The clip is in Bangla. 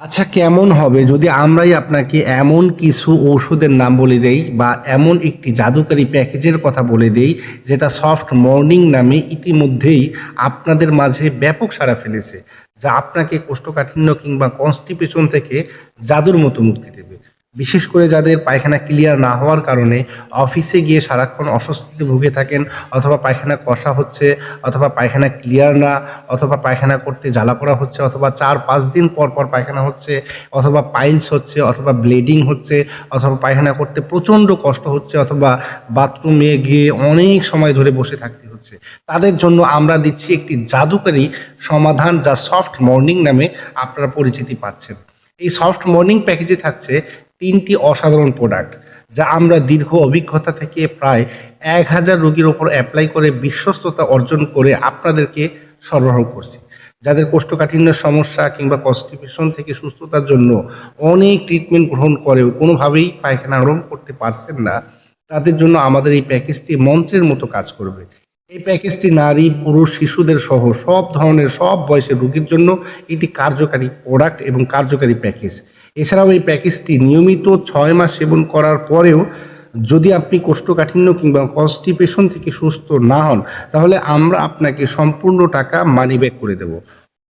আচ্ছা কেমন হবে যদি আমরাই আপনাকে এমন কিছু ওষুধের নাম বলে দেই বা এমন একটি জাদুকারী প্যাকেজের কথা বলে দেই যেটা সফট মর্নিং নামে ইতিমধ্যেই আপনাদের মাঝে ব্যাপক সাড়া ফেলেছে, যা আপনাকে কোষ্ঠকাঠিন্য কিংবা কনস্টিপেশন থেকে জাদুর মতো মুক্তি দেবে। বিশেষ করে যাদের পায়খানা ক্লিয়ার না হওয়ার কারণে অফিসে গিয়ে সারাক্ষণ অস্বস্তিতে ভুগে থাকেন অথবা পায়খানা কষা হচ্ছে অথবা পায়খানা ক্লিয়ার না অথবা পায়খানা করতে জ্বালা করা হচ্ছে অথবা চার পাঁচ দিন পর পর পায়খানা হচ্ছে অথবা পাইলস হচ্ছে অথবা ব্লিডিং হচ্ছে অথবা পায়খানা করতে প্রচণ্ড কষ্ট হচ্ছে অথবা বাথরুমে গিয়ে অনেক সময় ধরে বসে থাকতে হচ্ছে। তাদের জন্য আমরা দিচ্ছি একটি জাদুকারী সমাধান যা সফট মর্নিং নামে আপনারা পরিচিতি পাচ্ছেন। এই সফট মর্নিং প্যাকেজে থাকছে তিনটি অসাধারণ প্রোডাক্ট যা আমরা দীর্ঘ অভিজ্ঞতা থেকে প্রায় এক হাজার রোগীর ওপর অ্যাপ্লাই করে বিশ্বস্ততা অর্জন করে আপনাদেরকে সরবরাহ করছি। যাদের কোষ্ঠকাঠিন্যের সমস্যা কিংবা কনস্টিপেশন থেকে সুস্থতার জন্য অনেক ট্রিটমেন্ট গ্রহণ করেও কোনোভাবেই পায়খানা আরম্ভ করতে পারছেন না, তাদের জন্য আমাদের এই প্যাকেজটি মন্ত্রের মতো কাজ করবে। এই প্যাকেজটি নারী, পুরুষ, শিশুদের সহ সব ধরনের, সব বয়সের রোগীর জন্য এটি কার্যকারী প্রোডাক্ট এবং কার্যকারী প্যাকেজ এছাড়াও এই প্যাকেজটি নিয়মিত ছয় মাস সেবন করার পরেও যদি আপনি কোষ্ঠকাঠিন্য কিংবা কনস্টিপেশন থেকে সুস্থ না হন, তাহলে আমরা আপনাকে সম্পূর্ণ টাকা মানি ব্যাক করে দেব।